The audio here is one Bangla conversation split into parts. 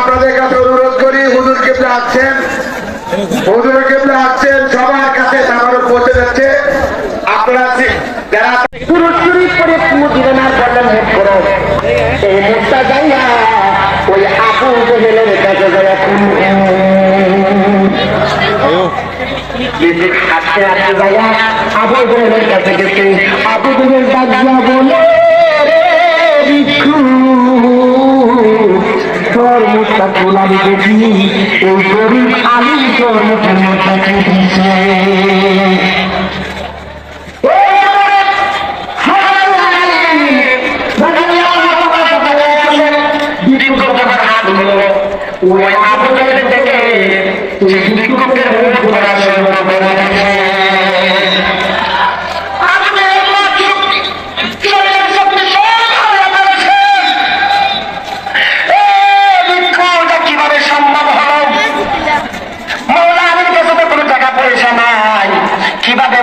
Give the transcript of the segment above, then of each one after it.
আপনাদের কাছে অনুরোধ করি, হুজুর কেবলা আসছেন হুজুর কেবলা সবার কাছে যাচ্ছে। আপনারা যারা করে মদিনার বলেন আবু জেহেলের কাছে যাইয়া হাতে হাতে যাইয়া আবু জেহেলের কাছে গেছে। আবু বলে ভিক্ষু তোর মুখটা খোলা দেখেছি এই গরিব আলী তোর মুখের মুখটা দিছে কীভাবে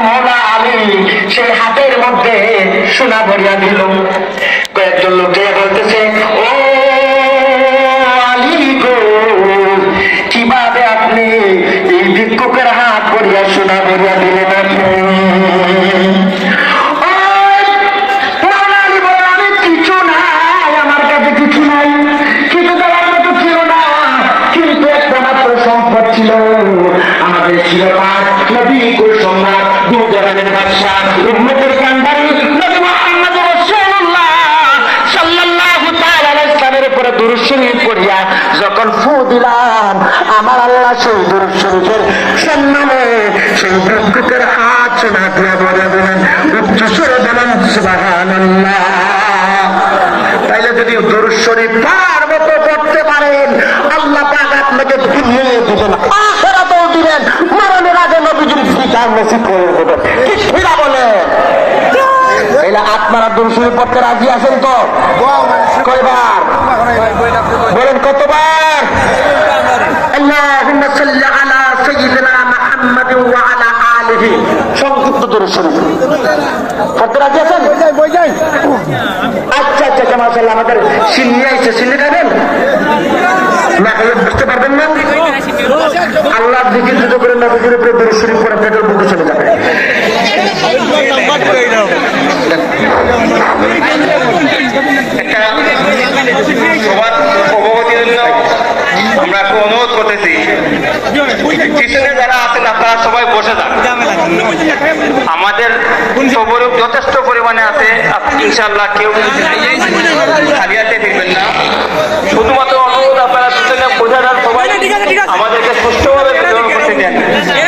মৌলা আলী সেই হাতের মধ্যে সোনা ভরিয়া দিল। কয়েকজন লোক দিবেন, আখেরাতেও দিবেন। মরণের আগে নবীজির ফিকার নসিব করে দেবেন। ঠিক ফিরা বলে? আপনারা দুরুশরীফ পড়তে রাজি আছেন তো? কয়বার? বলেন কতবার? আচ্ছা আচ্ছা, আচ্ছা আমাদের না বুঝতে পারবেন না? আল্লাহ দিকে যুদ্ধ করে নবীজির উপরে শরীফ পড়ে পেটের বুকে চলে যাবে। আমরা সবাই বসে আমাদের যথেষ্ট পরিমাণে আছে। ইনশাল্লাহ কেউ খালিয়াতে ফিরবেন না শুধুমাত্র অনুরোধ আপনারা পিছনে বোঝা যান সবাই আমাদেরকে সুষ্ঠুভাবে বিতরণ করতে দেন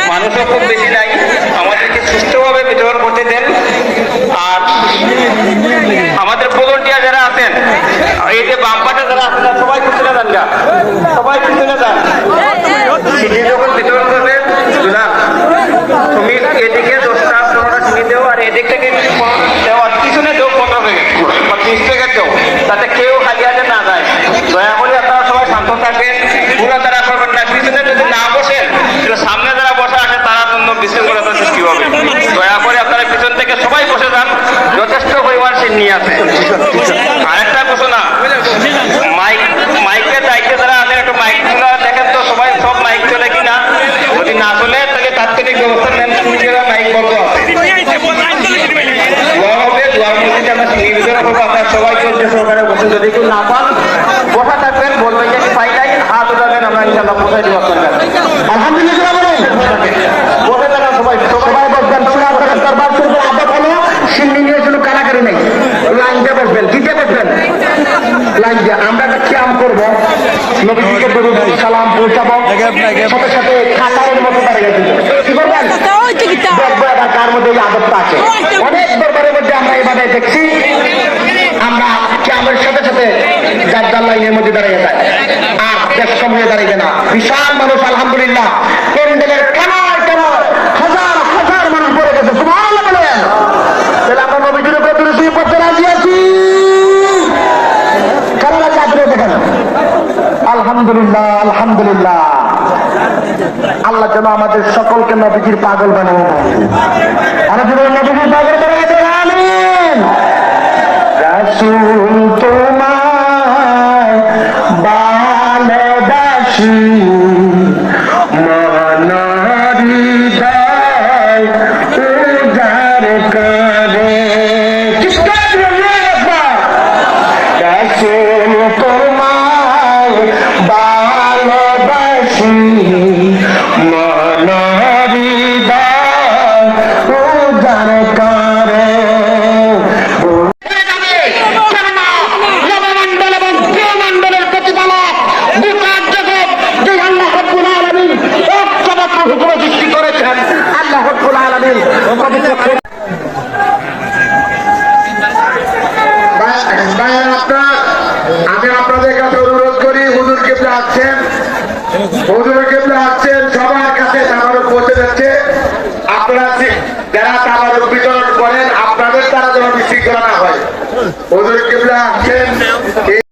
মানুষও খুব বেশি নাই আমাদেরকে সুষ্ঠুভাবে বিতরণ করতে দেন আর আমাদের আছেন এই যে বাম্পাটা যারা আছেন সবাই যান সবাই পিছনে যান বা ত্রিশ প্যাকেট দেও তাতে কেউ খালি না যায়। দয়া আপনারা সবাই পুরো তারা না। পিছনে যদি না সামনে যারা বসে আছে, তারা জন্য বিশৃঙ্খলতা সৃষ্টি হবে। দয়া করে আপনারা পিছন থেকে সবাই বসে যান। নিয়ে আছে। আরেকটা ঘোষণা মাইক, মাইকের দায়িত্বে যারা আছেন, একটু মাইক দেখেন তো সবাই সব মাইক চলে কিনা। যদি না চলে, তাহলে তাৎক্ষণিক ব্যবস্থা নেন নিজেরা মাইক বন্ধ আছে। দোয়া হবে দোয়ার সবাই চলছে যদি কেউ না পান, বসা থাকবেন, বলবেন যে পাই নাই, হাত উঠাবেন, আমরা ইনশাল্লাহ আলহামদুলিল্লাহ বলেন বসে থাকেন সবাই সবাই সবাই বসবেন সুরা করার দরবার শরীফের আদব হলো সিন্নি নিয়ে কোনো কারাকারি নেই লাইন দিয়ে বসবেন দিতে বসবেন লাইন দিয়ে আমরা একটা ক্যাম্প করব। নবীজিকে দরুদ সালাম পৌঁছাবো সাথে সাথে খাতারের মতো দাঁড়িয়ে দিব কি করবেন? দেখব এবার কার মধ্যে এই আদবটা আছে। অনেক দরবারের মধ্যে আমরা এভাবে দেখছি। আমরা সাথে লাইনের মধ্যে দাঁড়িয়ে যায়। আর দেশ দাঁড়িয়ে না। বিশাল মানুষ আলহামদুলিল্লাহ। প্যান্ডেলের কানায় কানায় হাজার হাজার মানুষ পড়ে গেছে সুবহানাল্লাহ বলেন তাহলে আমরা নবীজির উপরে দুরুদ পড়তে রাজি আছি কারণ আছে আপনি দেখেন আলহামদুলিল্লাহ আলহামদুলিল্লাহ। আল্লাহ যেন আমাদের সকলকে নবীজির পাগল বানিয়ে দেয় নবীজির পাগল বানিয়ে দেয় আমি আপনাদের কাছে অনুরোধ করি, হুজুর কেবলা আসছেন। হুজুর কেবলা আসছেন, সবার কাছে তামারক পৌঁছে যাচ্ছে। আপনারা যারা তামারক বিতরণ করেন, আপনাদের দ্বারা যেন বিশৃঙ্খলা না হয়। হুজুর কেবলা আসছেন।